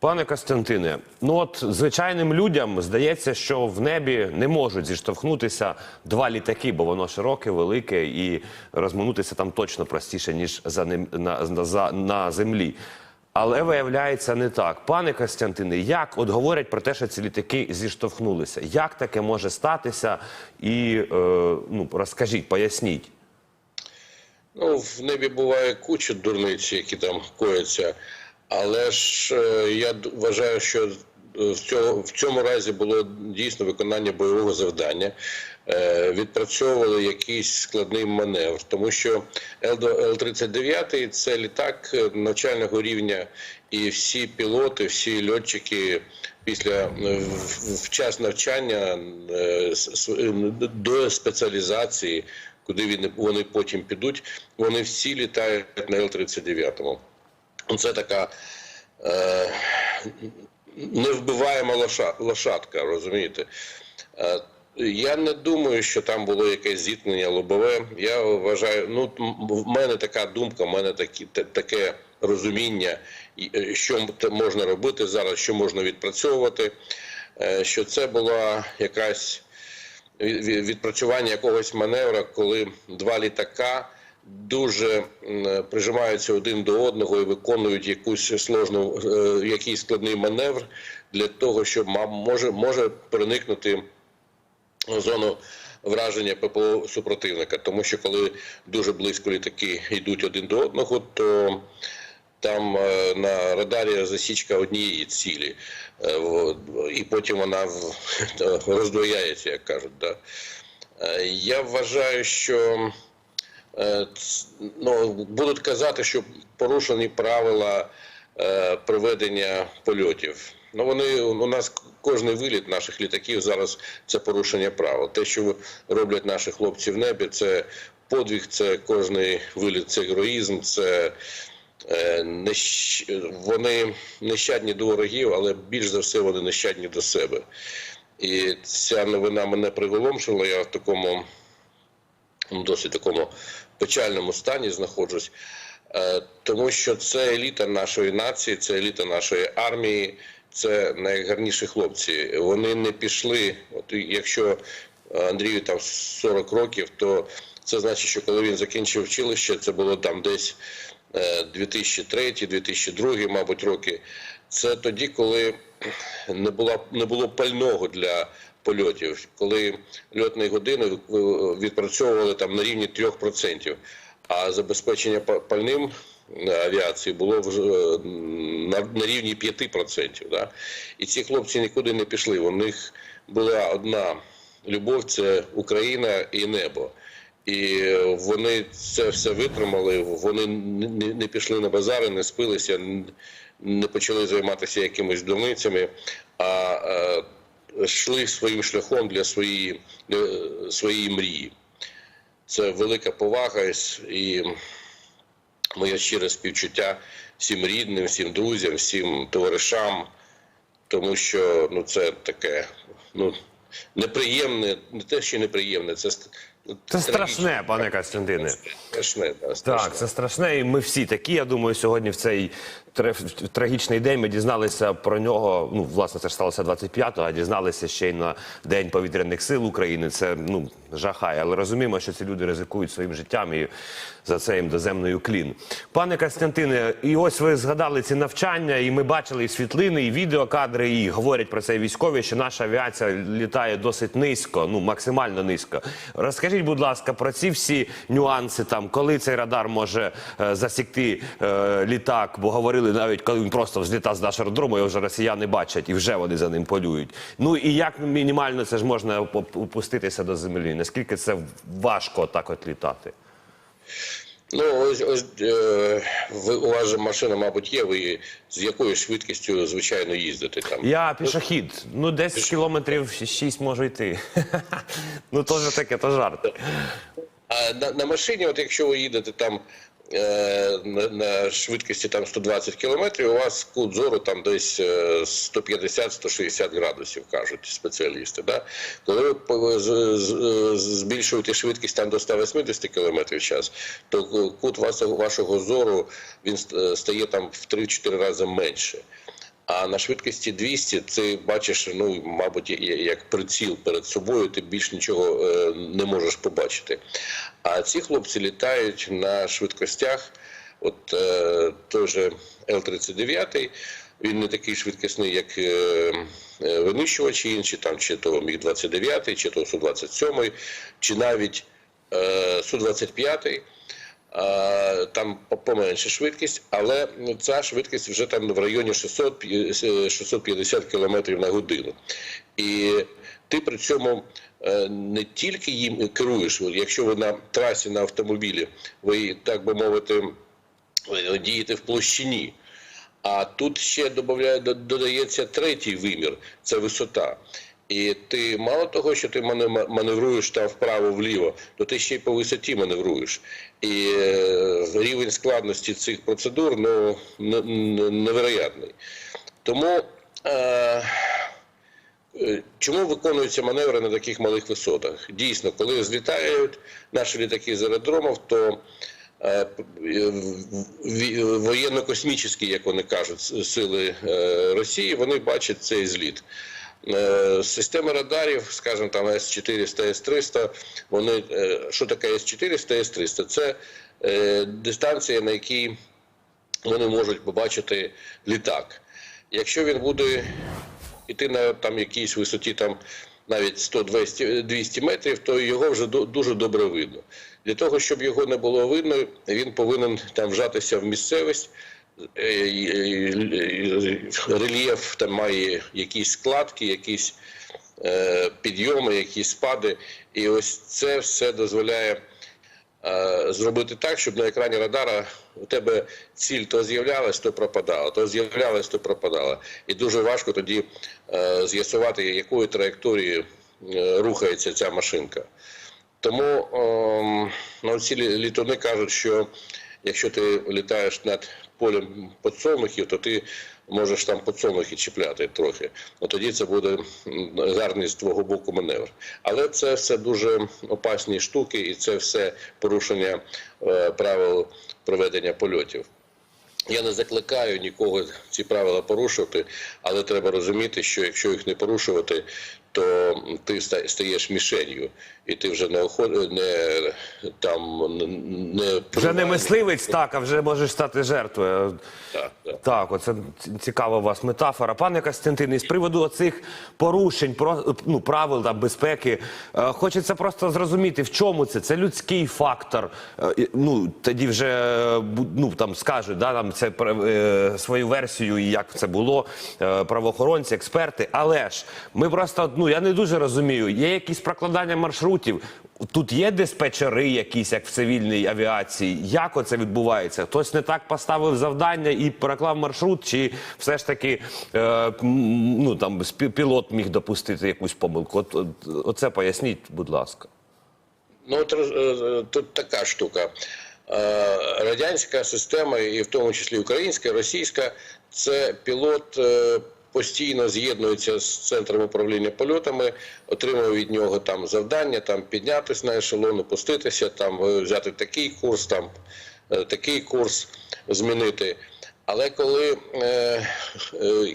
Пане Костянтине, ну от звичайним людям здається, що в небі не можуть зіштовхнутися два літаки, бо воно широке, велике, і розминутися там точно простіше ніж за ним на, на, на землі. Але виявляється не так. Пане Костянтине, як от говорять про те, що ці літаки зіштовхнулися? Як таке може статися? І е, ну розкажіть, поясніть. Ну, в небі буває куча дурниць, які там кояться. Але ж е, я вважаю, що е, в цьому, разі було дійсно виконання бойового завдання. Е, відпрацьовували якийсь складний маневр, тому що Л-39 – це літак навчального рівня, і всі пілоти, всі льотчики після в- час навчання до спеціалізації куди вони потім підуть, вони всі літають на Л-39. Це така е, невбиваєма лошадка, розумієте? Е, я не думаю, що там було якесь зіткнення лобове. Я вважаю, ну в мене така думка, в мене такі, та- таке розуміння, е, що можна робити зараз, що можна відпрацьовувати, е, що це була якась від- від- відпрацювання якогось маневра, коли два літака дуже прижимаються один до одного і виконують якусь сложну, е, якийсь складний маневр для того, щоб може, може проникнути зону враження ППО супротивника. Тому що коли дуже близько літаки йдуть один до одного, то там е, на радарі засічка однієї цілі, Е, і потім вона роздвояється, як кажуть. Я вважаю, що ну, будуть казати, що порушені правила е, проведення польотів. Ну вони у нас кожний виліт наших літаків зараз це порушення правил. Те, що роблять наші хлопці в небі, це подвиг, це кожний виліт, це героїзм, це е, вони нещадні до ворогів, але більш за все вони нещадні до себе. І ця новина мене приголомшила. Я в такому ну, досить такому печальному стані знаходжусь, Е, тому що це еліта нашої нації, це еліта нашої армії, це найгарніші хлопці. Вони не пішли. От якщо Андрію там 40 років, то це значить, що коли він закінчив училище, це було там десь 2003-2002, мабуть, роки. Це тоді, коли не було, не було пального для польотів, коли льотні години е, відпрацьовували там на рівні 3%, а забезпечення пальним е, авіації було е, на, рівні 5%. Да? І ці хлопці нікуди не пішли. У них була одна любов це Україна і небо. І вони це все витримали. Вони не- пішли на базари, не спилися, не почали займатися якимись дурницями, а е, йшли своїм шляхом для своєї, для своєї мрії. Це велика повага і моє щире співчуття всім рідним, всім друзям, всім товаришам, тому що ну, це таке ну, неприємне, не те, що неприємне, це, Це страшне, пане Костянтине. Страшне, да, страшне. Так, це страшне, і ми всі такі. Я думаю, сьогодні в цей тре- трагічний день ми дізналися про нього. Ну, власне, це ж сталося 25-го, а дізналися ще й на День повітряних сил України. Це ну жахає. Але розуміємо, що ці люди ризикують своїм життям і за це їм доземною клін. Пане Костянтине, і ось ви згадали ці навчання, і ми бачили і світлини, і відеокадри, і говорять про це військові, що наша авіація літає досить низько, ну максимально низько. Розкажіть, будь ласка, про ці всі нюанси, там коли цей радар може е, засікти е, літак, бо говорили навіть, коли він просто взлітав з нашого аеродрому, його вже росіяни бачать і вже вони за ним полюють. Ну і як мінімально це ж можна опуститися до землі? Наскільки це важко так от літати? Ну, ось, ось е, ви, у вас же машина, мабуть, є, ви з якою швидкістю, звичайно, їздите там? Я пішохід. Ну, 10 кілометрів 6 можу йти. ну, теж таке, то жарт. А на, на машині, от якщо ви їдете там на, на швидкості там 120 кілометрів, у вас кут зору там десь е, 150-160 градусів, кажуть спеціалісти. Да? Коли ви збільшуєте швидкість там до 180 кілометрів в час, то кут вашого, вашого зору він стає там в 3-4 рази менше. А на швидкості 200 ти бачиш, ну мабуть, як приціл перед собою, ти більш нічого е, не можеш побачити. А ці хлопці літають на швидкостях. От е, той же Л-39, він не такий швидкісний, як е, е, винищувачі інші, там чи то Міг-29, чи то Су-27, чи навіть е, Су-25. Там по- поменше швидкість, але ця швидкість вже там в районі 600, 650 км на годину. І ти при цьому е, не тільки їм керуєш, якщо ви на трасі на автомобілі, ви, так би мовити, е, дієте в площині. А тут ще додає, додається третій вимір це висота. І ти мало того, що ти мане- маневруєш там вправо-вліво, то ти ще й по висоті маневруєш. І е, рівень складності цих процедур ну, не- не- невероятний. Тому е, Е, Чому виконуються маневри на таких малих висотах? Дійсно, коли злітають наші літаки з аеродромів, то е, воєнно-космічні, як вони кажуть, сили Росії, вони бачать цей зліт. Е, Системи радарів, скажімо, там С-400, С-300, вони, е, що таке С-400, С-300? Це е, дистанція, на якій вони можуть побачити літак. Якщо він буде йти на там якійсь висоті, там навіть 100-200 метрів, то його вже дуже добре видно. Для того, щоб його не було видно, він повинен там вжатися в місцевість. Е, і- і- Рельєф там має якісь складки, якісь е, підйоми, якісь спади. І ось це все дозволяє е, зробити так, щоб на екрані радара у тебе ціль то з'являлась, то пропадала, то з'являлась, то пропадала. І дуже важко тоді е, з'ясувати, якою траєкторією е, рухається ця машинка. Тому ем, ну, ці літуни кажуть, що якщо ти літаєш над полем подсолнухів, то ти можеш там подсолнухи чіпляти трохи. Ну тоді це буде гарний з твого боку маневр. Але це все дуже опасні штуки, і це все порушення е, правил проведення польотів. Я не закликаю нікого ці правила порушувати, але треба розуміти, що якщо їх не порушувати, то ти стаєш мішенью, і ти вже не охо- не там не Вже не мисливець, так, а вже можеш стати жертвою. Так, так. Так, оце цікава у вас метафора. Пане Костянтине, з приводу оцих порушень про ну, правил там, безпеки, е, хочеться просто зрозуміти, в чому це? Це людський фактор. Е, ну, тоді вже е, ну, там, скажуть да, там, це, свою версію, і як це було, правоохоронці, експерти. Але ж ми просто, ну я не дуже розумію, є якісь прокладання маршрутів. Тут є диспетчери якісь, як в цивільній авіації. Як оце відбувається? Хтось не так поставив завдання і переклав маршрут, чи все ж таки е, ну, там, пілот міг допустити якусь помилку? От, от, оце поясніть, будь ласка. Ну, от, е, тут така штука. Е, Радянська система, і в тому числі українська, російська, це пілот е, постійно з'єднується з центром управління польотами, отримує від нього там завдання, там піднятися на ешелон, опуститися, там е, взяти такий курс, там е, такий курс змінити. Але коли е, е,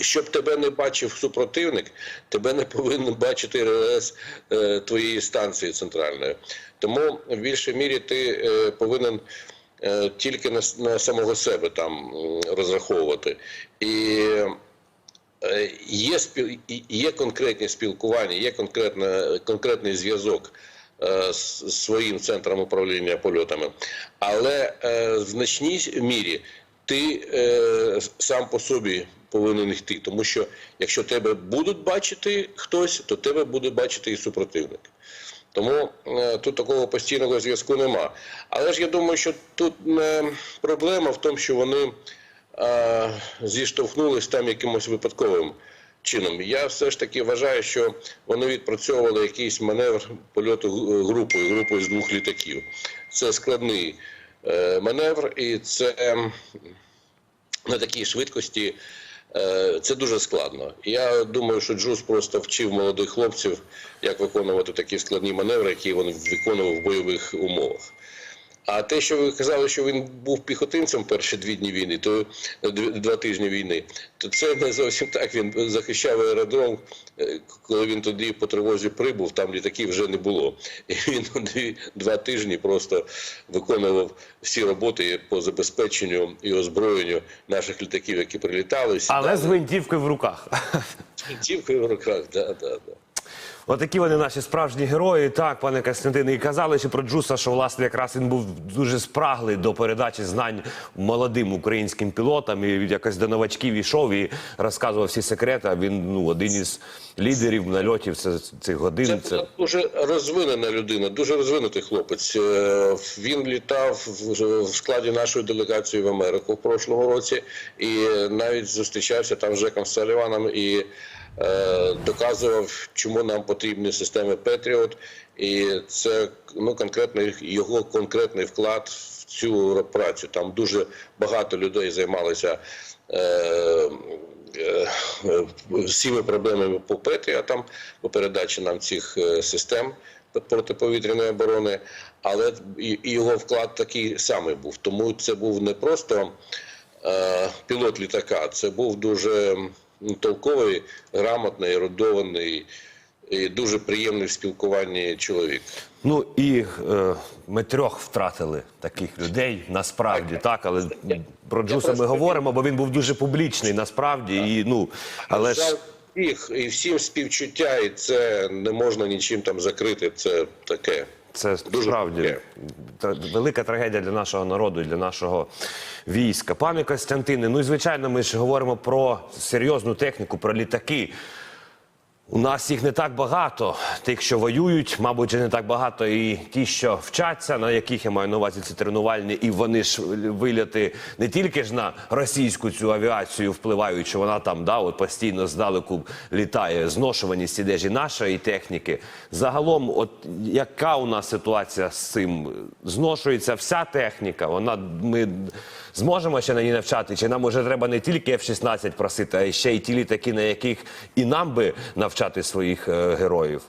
щоб тебе не бачив супротивник, тебе не повинен бачити РЛС е, твоєї станції центральної. Тому в більшій мірі ти е, повинен е, тільки на, на самого себе там розраховувати. І є, спіл, є конкретні спілкування, є конкретна, конкретний зв'язок е, з своїм центром управління польотами. Але е, в значній мірі ти е, сам по собі повинен йти. Тому що якщо тебе будуть бачити хтось, то тебе буде бачити і супротивник. Тому е, тут такого постійного зв'язку нема. Але ж я думаю, що тут проблема в тому, що вони е, зіштовхнулись там якимось випадковим чином. Я все ж таки вважаю, що вони відпрацьовували якийсь маневр польоту групою, групою з двох літаків. Це складний е, маневр, і це на такій швидкості. е, Це дуже складно. Я думаю, що Джуз просто вчив молодих хлопців, як виконувати такі складні маневри, які він виконував в бойових умовах. А те, що ви казали, що він був піхотинцем перші дві дні війни, то два тижні війни, то це не зовсім так. Він захищав аеродром, е, коли він тоді по тривозі прибув, там літаків вже не було. І він дві, два тижні просто виконував всі роботи по забезпеченню і озброєнню наших літаків, які прилітали. Але з гвинтівкою в руках. Тівкою в руках, да, да, да. Отакі вони наші справжні герої. Так, пане Костянтине, і казали ще про Джуса, що власне якраз він був дуже спраглий до передачі знань молодим українським пілотам. І якось до новачків йшов і розказував всі секрети. А він ну один із лідерів нальотів це цих годин. Це Це дуже розвинена людина, дуже розвинутий хлопець. Е, Він літав в- складі нашої делегації в Америку в прошлому році і навіть зустрічався там з Жеком Саліваном і доказував, чому нам потрібні системи Петріот. І це ну конкретно його конкретний вклад в цю працю. Там дуже багато людей займалися. Е, е, всіми проблемами по Петріотам, по передачі нам цих е, систем протиповітряної оборони, але і його вклад такий самий був. Тому це був не просто е, пілот літака, це був дуже толковий, грамотний, ерудований і дуже приємний в спілкуванні чоловік. ну і е, ми трьох втратили таких людей насправді, так, але про Джуса ми говоримо, бо він був дуже публічний насправді. І ну але ж. Всіх і всім співчуття, і це не можна нічим там закрити. Це таке. Це Дуже справді велика трагедія для нашого народу і для нашого війська. Пане Костянтине, ну і звичайно, ми ж говоримо про серйозну техніку, про літаки. У нас їх не так багато. Тих, що воюють, мабуть, не так багато. І ті, що вчаться, на яких я маю на увазі ці тренувальні, і вони ж виляти не тільки ж на російську цю авіацію впливають, що вона там да, от постійно здалеку літає, зношуваність іде нашої техніки. Загалом, от яка у нас ситуація з цим? Зношується вся техніка. Вона ми зможемо ще на ній навчати? Чи нам уже треба не тільки F-16 просити, а ще й ті літаки, на яких і нам би навчати своїх е, героїв?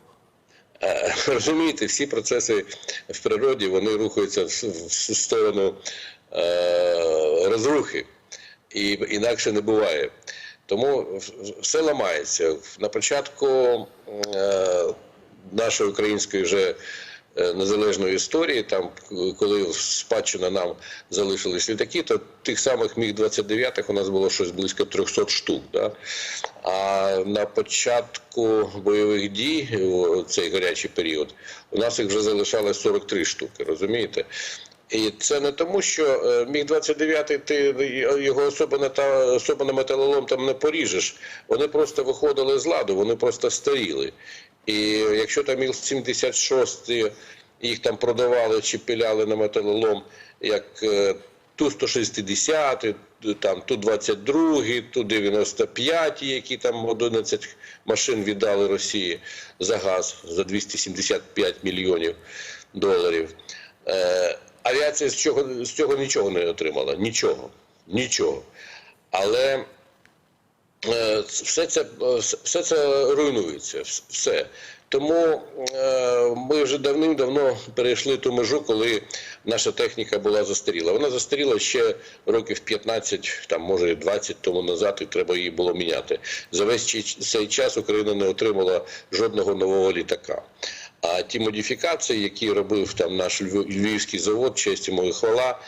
Е, Розумієте, всі процеси в природі вони рухаються в, в сторону е, розрухи, і інакше не буває. Тому все ламається. На початку е, нашої української вже незалежної історії, там коли в спадщина нам залишились літаки, то тих самих міг 29 у нас було щось близько 300 штук. Да? А на початку бойових дій, в цей гарячий період, у нас їх вже залишалось 43 штуки, розумієте? І це не тому, що е, міг 29 ти його особо на та особо на металолом там не поріжеш. Вони просто виходили з ладу, вони просто старіли. І якщо там міг 76 їх там продавали чи пиляли на металолом, як е, ту 160, там ту 22, ту 95, які там 11 машин віддали Росії за газ за 275 мільйонів доларів. Авіація з цього, з цього нічого не отримала. Нічого. Нічого. Але е, все це, е, все це руйнується. Все. Тому е, ми вже давним-давно перейшли ту межу, коли наша техніка була застаріла. Вона застаріла ще років 15, там може і 20 тому назад, і треба її було міняти. За весь цей час Україна не отримала жодного нового літака. А ті модифікації, які робив там наш Львів- львівський завод, честь йому і хвала,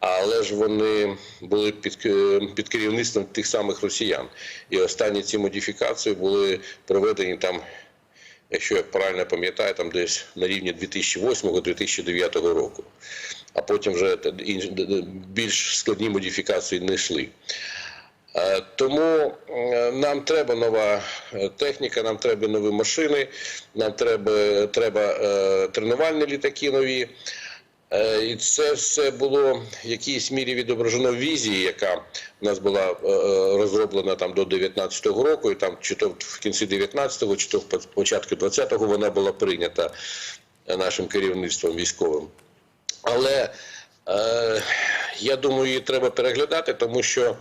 але ж вони були під, е, під керівництвом тих самих росіян. І останні ці модифікації були проведені там, якщо я правильно пам'ятаю, там десь на рівні 2008-2009 року. А потім вже більш складні модифікації не йшли. Е, Тому е, нам треба нова е, техніка, нам треба нові машини, нам треба, треба тренувальні літаки нові. І це все було в якійсь мірі відображено в візії, яка в нас була розроблена там до 19-го року, і там чи то в кінці 19-го, чи то в початку 20-го вона була прийнята нашим керівництвом військовим. Але е, я думаю, її треба переглядати, тому що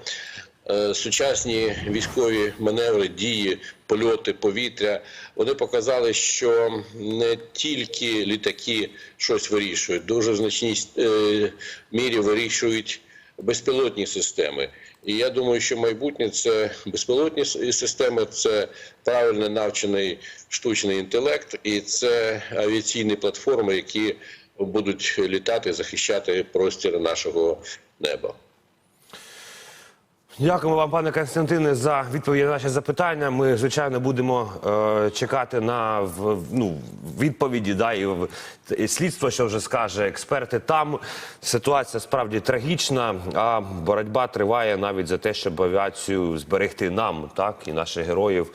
сучасні військові маневри, дії, польоти повітря, вони показали, що не тільки літаки щось вирішують, дуже в значній е, мірі вирішують безпілотні системи. І я думаю, що майбутнє це безпілотні системи, це правильно навчений штучний інтелект, і це авіаційні платформи, які будуть літати, захищати простір нашого неба. Дякуємо вам, пане Константине, за відповіді на наші запитання. Ми, звичайно, будемо е, чекати на в, ну, відповіді. Да, і, і слідство, що вже скаже експерти. Там ситуація справді трагічна, а боротьба триває навіть за те, щоб авіацію зберегти нам, так і наших героїв.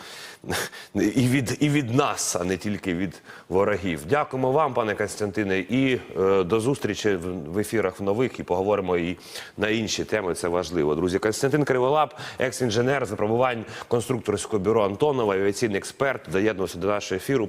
І від, і від нас, а не тільки від ворогів. Дякуємо вам, пане Константине, і е, до зустрічі в, ефірах нових. І поговоримо і на інші теми. Це важливо. Друзі, Константин Криволап, екс-інженер з випробувань конструкторського бюро Антонова, авіаційний експерт, доєднувався до нашого ефіру.